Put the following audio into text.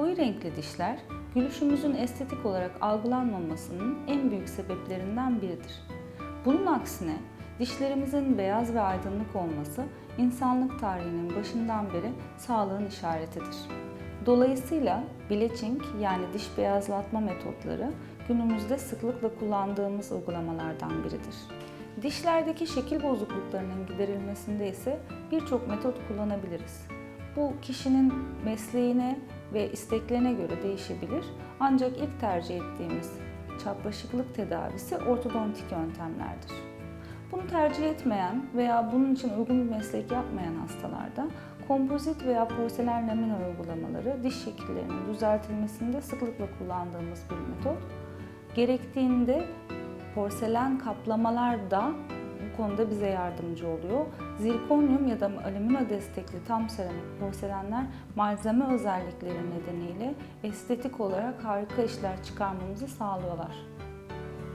Koyu renkli dişler, gülüşümüzün estetik olarak algılanmamasının en büyük sebeplerinden biridir. Bunun aksine dişlerimizin beyaz ve aydınlık olması insanlık tarihinin başından beri sağlığın işaretidir. Dolayısıyla bleaching yani diş beyazlatma metotları günümüzde sıklıkla kullandığımız uygulamalardan biridir. Dişlerdeki şekil bozukluklarının giderilmesinde ise birçok metot kullanabiliriz. Bu kişinin mesleğine ve isteklerine göre değişebilir. Ancak ilk tercih ettiğimiz çapraşıklık tedavisi ortodontik yöntemlerdir. Bunu tercih etmeyen veya bunun için uygun bir meslek yapmayan hastalarda kompozit veya porselen lamina uygulamaları diş şekillerinin düzeltilmesinde sıklıkla kullandığımız bir metot. Gerektiğinde porselen kaplamalar da konuda bize yardımcı oluyor. Zirkonyum ya da alüminyum destekli tam seramik porselenler malzeme özellikleri nedeniyle estetik olarak harika işler çıkarmamızı sağlıyorlar.